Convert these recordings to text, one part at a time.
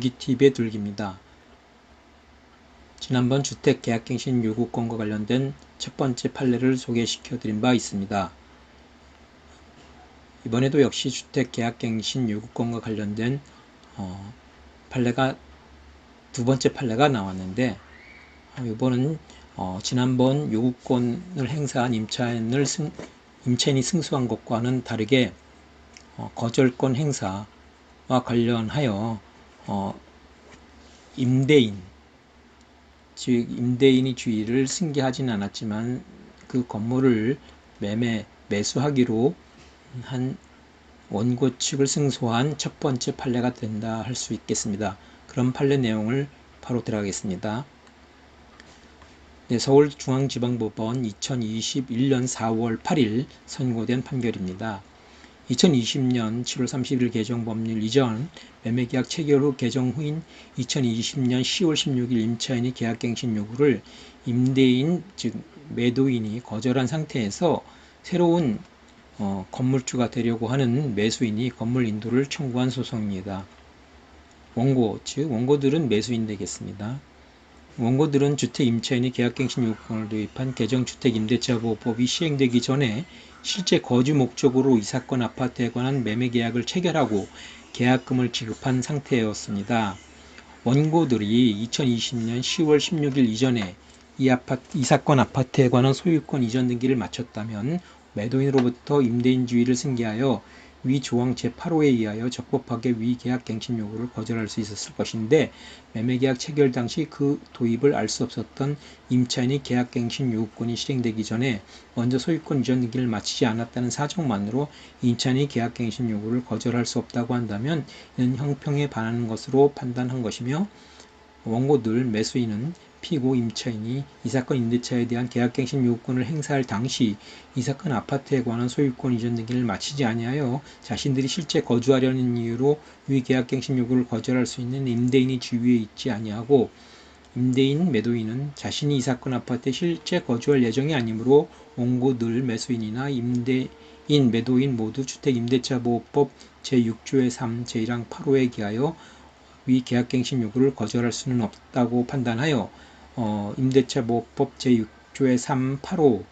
불기TV의 둘기입니다. 지난번 주택계약갱신 요구권과 관련된 첫 번째 판례를 소개시켜 드린 바 있습니다. 이번에도 역시 주택계약갱신 요구권과 관련된 어, 판례가 두 번째 판례가 나왔는데 어, 이번은 어, 지난번 요구권을 행사한 임차인을 승, 임차인이 승소한 것과는 다르게 어, 거절권 행사와 관련하여 어, 임대인, 즉 임대인이 주의를 승계하지는 않았지만 그 건물을 매매 매수하기로 한 원고 측을 승소한 첫 번째 판례가 된다 할 수 있겠습니다. 그런 판례 내용을 바로 들어가겠습니다. 네, 서울중앙지방법원 2021년 4월 8일 선고된 판결입니다. 2020년 7월 30일 개정 법률 이전 매매계약 체결 후 개정 후인 2020년 10월 16일 임차인이 계약갱신 요구를 임대인 즉 매도인이 거절한 상태에서 새로운 어, 건물주가 되려고 하는 매수인이 건물 인도를 청구한 소송입니다. 원고 즉 원고들은 매수인 되겠습니다. 원고들은 주택 임차인이 계약갱신 요건을 도입한 개정주택임대차보호법이 시행되기 전에 실제 거주 목적으로 이 사건 아파트에 관한 매매 계약을 체결하고 계약금을 지급한 상태였습니다. 원고들이 2020년 10월 16일 이전에 이, 아파트, 이 사건 아파트에 관한 소유권 이전 등기를 마쳤다면 매도인으로부터 임대인 주의를 승계하여 위 조항 제8호에 의하여 적법하게 위 계약 갱신 요구를 거절할 수 있었을 것인데 매매계약 체결 당시 그 도입을 알 수 없었던 임차인이 계약 갱신 요구권이 실행되기 전에 먼저 소유권 이전 등기를 마치지 않았다는 사정만으로 임차인이 계약 갱신 요구를 거절할 수 없다고 한다면 이는 형평에 반하는 것으로 판단한 것이며 원고들 매수인은 피고 임차인이 이 사건 임대차에 대한 계약갱신 요구권을 행사할 당시 이 사건 아파트에 관한 소유권 이전 등기를 마치지 아니하여 자신들이 실제 거주하려는 이유로 위 계약갱신 요구를 거절할 수 있는 임대인이 주위에 있지 아니하고 임대인 매도인은 자신이 이 사건 아파트에 실제 거주할 예정이 아니므로 원고들 매수인이나 임대인 매도인 모두 주택임대차보호법 제6조의 3 제1항 8호에 기하여 위 계약갱신 요구를 거절할 수는 없다고 판단하여 어, 임대차 보호법 제6조의 3, 8호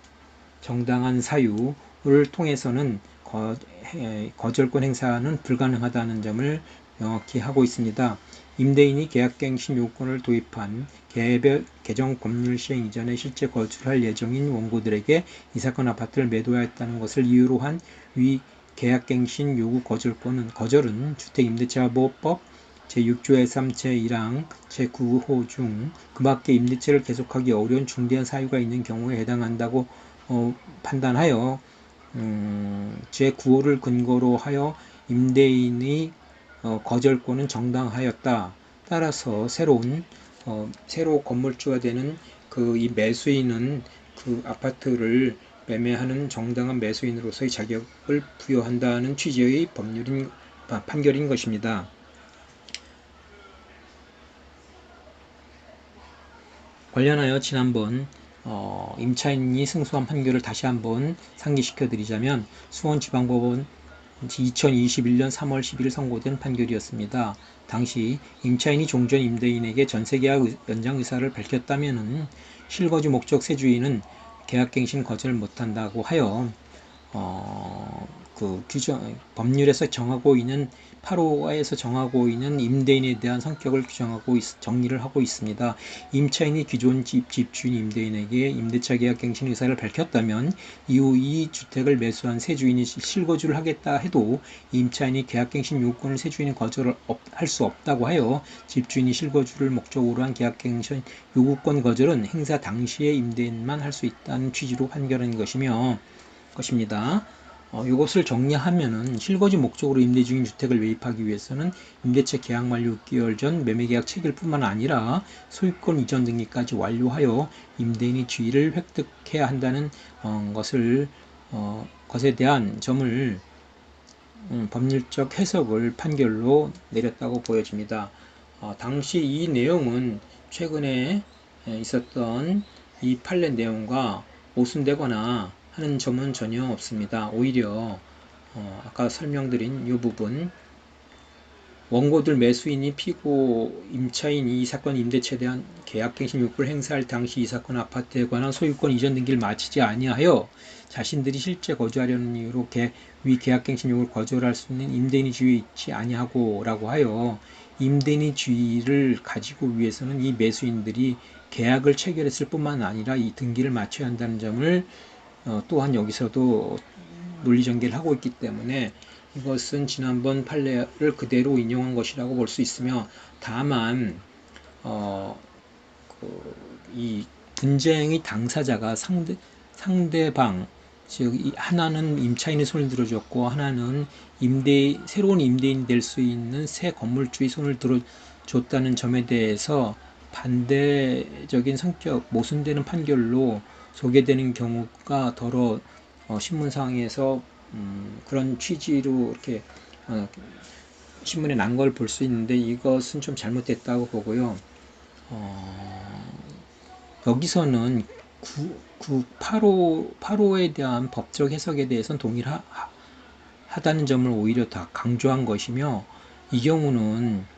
정당한 사유를 통해서는 거, 해, 거절권 행사는 불가능하다는 점을 명확히 하고 있습니다. 임대인이 계약갱신 요건을 도입한 개별 개정 법률 시행 이전에 실제 거주할 예정인 원고들에게 이 사건 아파트를 매도하였다는 것을 이유로 한 위 계약갱신 요구 거절권은 거절은 주택임대차보호법 제6조의 3체 1항 제9호 중 그밖에 임대차를 계속하기 어려운 중대한 사유가 있는 경우에 해당한다고 어, 판단하여 음, 제9호를 근거로 하여 임대인의 어, 거절권은 정당하였다. 따라서 새로운 어, 새로 건물주가 되는 그 이 매수인은 그 아파트를 매매하는 정당한 매수인으로서의 자격을 부여한다는 취지의 법률인 판결인 것입니다. 관련하여 지난번 어, 임차인이 승소한 판결을 다시 한번 상기시켜 드리자면 수원지방법원 2021년 3월 10일 선고된 판결이었습니다. 당시 임차인이 종전 임대인에게 전세계약 연장 의사를 밝혔다면 실거주 목적 세주인은 계약갱신 거절 못한다고 하여 어, 그 규정 법률에서 정하고 있는 8호에서 정하고 있는 임대인에 대한 성격을 규정하고 있, 정리를 하고 있습니다. 임차인이 기존 집 집주인 임대인에게 임대차 계약 갱신 의사를 밝혔다면 이후 이 주택을 매수한 새 주인이 실거주를 하겠다 해도 임차인이 계약 갱신 요건을 새 주인이 거절을 할수 없다고 하여 집주인이 실거주를 목적으로 한 계약 갱신 요구권 거절은 행사 당시의 임대인만 할 수 있다는 취지로 판결한 것이며 것입니다. 어, 이것을 정리하면은 실거주 목적으로 임대 중인 주택을 매입하기 위해서는 임대차 계약 만료 6개월 전 매매계약 체결 뿐만 아니라 소유권 이전 등기까지 완료하여 임대인의 지위를 획득해야 한다는 어, 것을 어, 것에 대한 점을 음, 법률적 해석을 판결로 내렸다고 보여집니다. 어, 당시 이 내용은 최근에 있었던 이 판례 내용과 모순되거나 하는 점은 전혀 없습니다. 오히려 어, 아까 설명드린 이 부분 원고들 매수인이 피고 임차인이 이 사건 임대차에 대한 계약갱신 요구를 행사할 당시 이 사건 아파트에 관한 소유권 이전 등기를 마치지 아니하여 자신들이 실제 거주하려는 이유로 개, 위 계약갱신 요구를 거절할 수 있는 임대인의 지위에 있지 아니하고 라고 하여 임대인의 지위를 가지고 위해서는 이 매수인들이 계약을 체결했을 뿐만 아니라 이 등기를 마쳐야 한다는 점을 어, 또한 여기서도 논리 전개를 하고 있기 때문에 이것은 지난번 판례를 그대로 인용한 것이라고 볼 수 있으며 다만 어, 그, 이 분쟁의 당사자가 상대 상대방 즉이 하나는 임차인의 손을 들어줬고 하나는 임대 새로운 임대인이 될 수 있는 새 건물주의 손을 들어줬다는 점에 대해서 반대적인 성격 모순되는 판결로 소개되는 경우가 더러 어, 신문상에서 음, 그런 취지로 이렇게 어, 신문에 난 걸 볼 수 있는데 이것은 좀 잘못됐다고 보고요. 어, 여기서는 구, 구 8호, 8호에 대한 법적 해석에 대해서는 동일하, 하다는 점을 오히려 더 강조한 것이며 이 경우는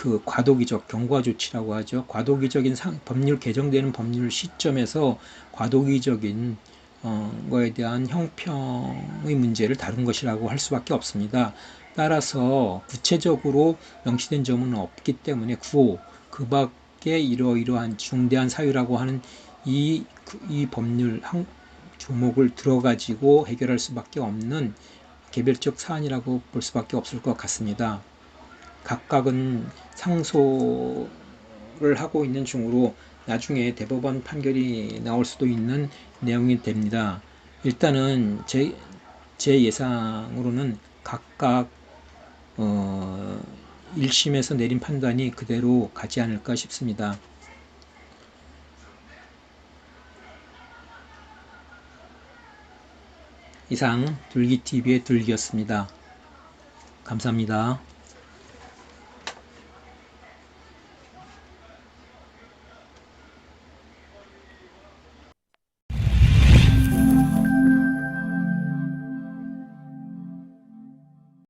그 과도기적 경과 조치라고 하죠. 과도기적인 상, 법률 개정되는 법률 시점에서 과도기적인 어, 거에 대한 형평의 문제를 다룬 것이라고 할 수밖에 없습니다. 따라서 구체적으로 명시된 점은 없기 때문에 구호 그 밖에 이러이러한 중대한 사유라고 하는 이, 이 법률 한, 조목을 들어가지고 해결할 수밖에 없는 개별적 사안이라고 볼 수밖에 없을 것 같습니다. 각각은 상소를 하고 있는 중으로 나중에 대법원 판결이 나올 수도 있는 내용이 됩니다. 일단은 제, 제 예상으로는 각각 어, 1심에서 내린 판단이 그대로 가지 않을까 싶습니다. 이상 둘기TV의 둘기였습니다. 감사합니다.